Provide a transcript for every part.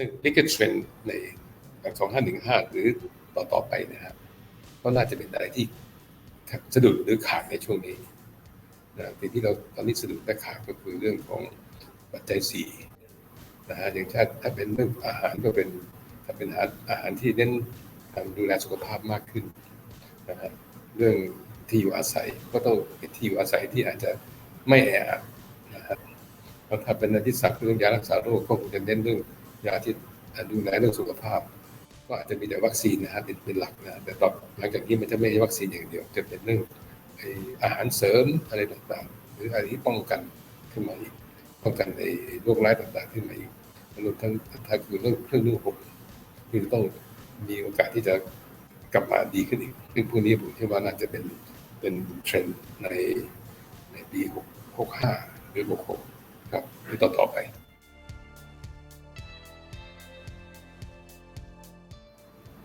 รื่อง bigger trend ใน2515หรือต่อต่อไปนะครับก็น่าจะเป็นอะไรที่สะดุดหรือขาดในช่วงนี้นะสิ่งที่เราตอนนี้สะดุดและขาดก็คือเรื่องของปัจจัยสี่นะฮะอย่างเช่นถ้าเป็นเรื่องอาหารก็เป็นถ้าเป็นอาหารอาหารที่เน้นการดูแลสุขภาพมากขึ้นนะฮะเรื่องที่อยู่อาศัยก็ต้องเป็นที่อยู่อาศัยที่อาจจะไม่แออัดนะฮะแล้วถ้าเป็นในที่สักเรื่องยารักษาโรคก็คงจะเน้นเรื่อง ยาที่ดูแลเรื่องสุขภาพ ก็อาจจะมีแต่วัคซีนนะฮะเป็นเป็นหลักนะแต่ต่อหลังจากนี้มันจะไม่ใช่วัคซีนอย่างเดียว จะเป็นเรื่องอาหารเสริมอะไรต่างๆ หรืออะไรที่ป้องกันขึ้นมาอีกป้องกันไอ้โรคร้ายต่างๆขึ้นมาอีกรวมทั้งถ้าคือเรื่องเครื่องนุ่งห่มที่ต้องมีโอกาสที่จะกลับมาดีขึ้นอีกซึ่งพวกนี้ผมคิดว่าน่าจะเป็นเป็นเทรนด์ในในปี65หรือ 66 ครับหรือต่อต่อไป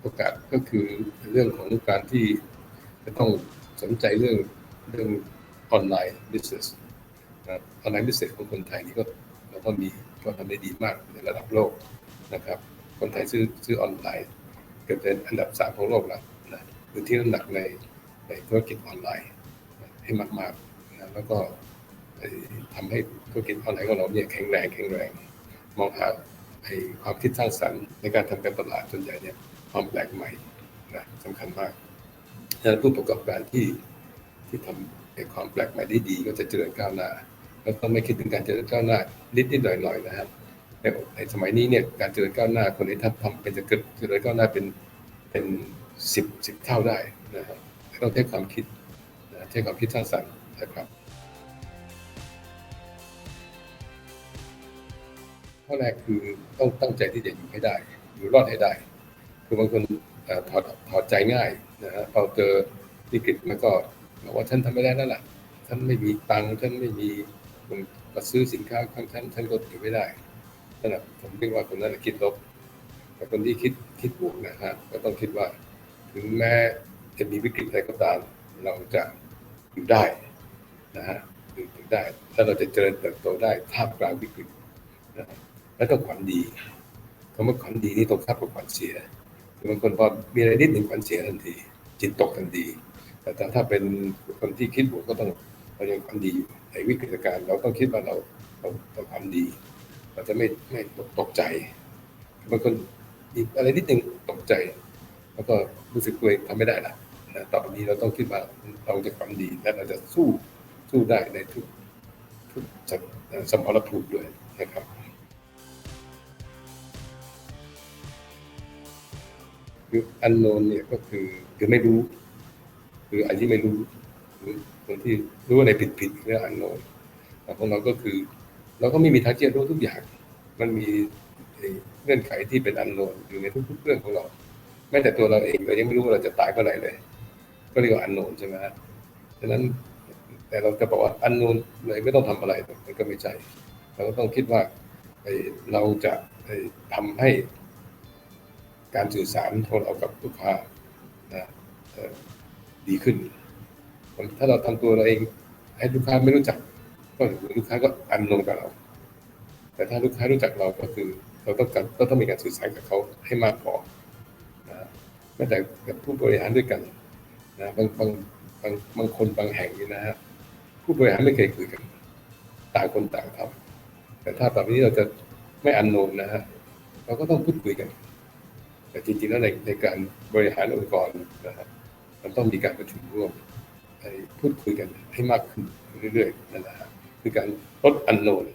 โอกาสก็คือเรื่องของการที่จะต้องสนใจเรื่องเรื่องออนไลน์ business นะออนไลน์ business ของคนไทยนี่ก็เราก็มีก็ทำได้ดีมากในระดับโลกนะครับ คนไทยซื้อซื้อออนไลน์เกือบเป็นอันดับสามของโลกแล้วนะคือที่น้ำหนักในในธุรกิจออนไลน์ให้มากๆนะแล้วก็ทำให้ธุรกิจออนไลน์ของเราเนี่ยแข็งแรงแข็งแรง มองหาความคิดสร้างสรรค์ในการทำการตลาดส่วนใหญ่เนี่ย ความแปลกใหม่นะสำคัญมากดังนั้นผู้ประกอบการที่ที่ทำในความแปลกใหม่ได้ดีก็จะเจริญก้าวหน้า แล้วก็ไม่คิดถึงการเจริญก้าวหน้านิดนิดหน่อยหน่อยนะครับในในสมัยนี้เนี่ยการเจริญก้าวหน้าคนที่ทำทำเป็นจะเกิดเจริญก้าวหน้าเป็นเป็นสิบสิบเท่าได้นะครับต้องใช้ความคิดนะใช้ความคิดสร้างสรรค์นะครับข้อแรกคือต้องตั้งใจที่จะอยู่ให้ได้ อยู่รอดให้ได้ คือบางคนถอดถอดใจง่ายนะฮะพอเจอวิกฤตมันก็บอกว่าฉันทำไม่ได้แล้วล่ะฉันไม่มีตังค์ฉันไม่มีคนมาซื้อสินค้าข้างฉันฉันก็อยู่ไม่ได้นั่นแหละผมคิดว่าคนนั้นคิดลบ แต่คนที่คิดคิดบวกนะฮะก็ต้องคิดว่าถึงแม้จะมีวิกฤตอะไรก็ตาม เราจะอยู่ได้นะฮะอยู่ได้ถ้าเราจะเจริญเติบโตได้ท่ามกลางวิกฤตนะและต้องขวัญดีคำว่าขวัญดีนี่ตรงข้ามกับขวัญเสีย บางคนพอมีอะไรนิดหนึ่งขวัญเสียทันที จิตตกทันที แต่ถ้าเป็นคนที่คิดบวกก็ต้องเรายังขวัญดีอยู่ในวิกฤตการณ์เราต้องคิดว่าเราเราเราขวัญดี เราจะไม่ไม่ตกตกใจบางคนมีอะไรนิดหนึ่งตกใจ แล้วก็รู้สึกตัวเองทำไม่ได้ละนะต่อไปนี้เราต้องคิดว่าเราจะขวัญดีและเราจะสู้สู้ได้ในทุกทุกสมรภูมิด้วยนะครับ คืออันโนนเนี่ยก็คือคือไม่รู้ คืออันที่ไม่รู้หรือคนที่รู้อะไรผิดผิดเรื่องอันโนนของเราก็คือ เราก็ไม่มีทางที่จะรู้ทุกอย่าง มันมีเงื่อนไขที่เป็นอันโนนอยู่ในทุก ๆ เรื่องของเราแม้แต่ตัวเราเองเรายังไม่รู้ว่าเราจะตายเมื่อไหร่เลย ก็เรียกว่าอันโนนใช่ไหมฮะฉะนั้นแต่เราจะบอกว่าอันโนนเลยไม่ต้องทำอะไรมันก็ไม่ใช่เราก็ต้องคิดว่าเราจะทำให้ การสื่อสารของเรากับลูกค้านะดีขึ้น ถ้าเราทำตัวเราเอง ให้ลูกค้าไม่รู้จัก ก็ลูกค้าก็อันลงกับเรา แต่ถ้าลูกค้ารู้จักเราก็คือ เราต้องการก็ต้องมีการสื่อสารกับเขาให้มากพอนะแม้แต่กับผู้บริหารด้วยกันนะบางบางบางบางคนบางแห่งนี่นะฮะผู้บริหารไม่เคยคุยกัน ต่างคนต่างทำแต่ถ้าตอนนี้เราจะไม่อันโนนนะฮะเราก็ต้องพูดคุยกัน แต่จริงๆแล้วในในการบริหารองค์กรนะครับมันต้องมีการประชุมร่วมพูดคุยกันให้มากขึ้นเรื่อยๆนั่นแหละคือการลดอันโนน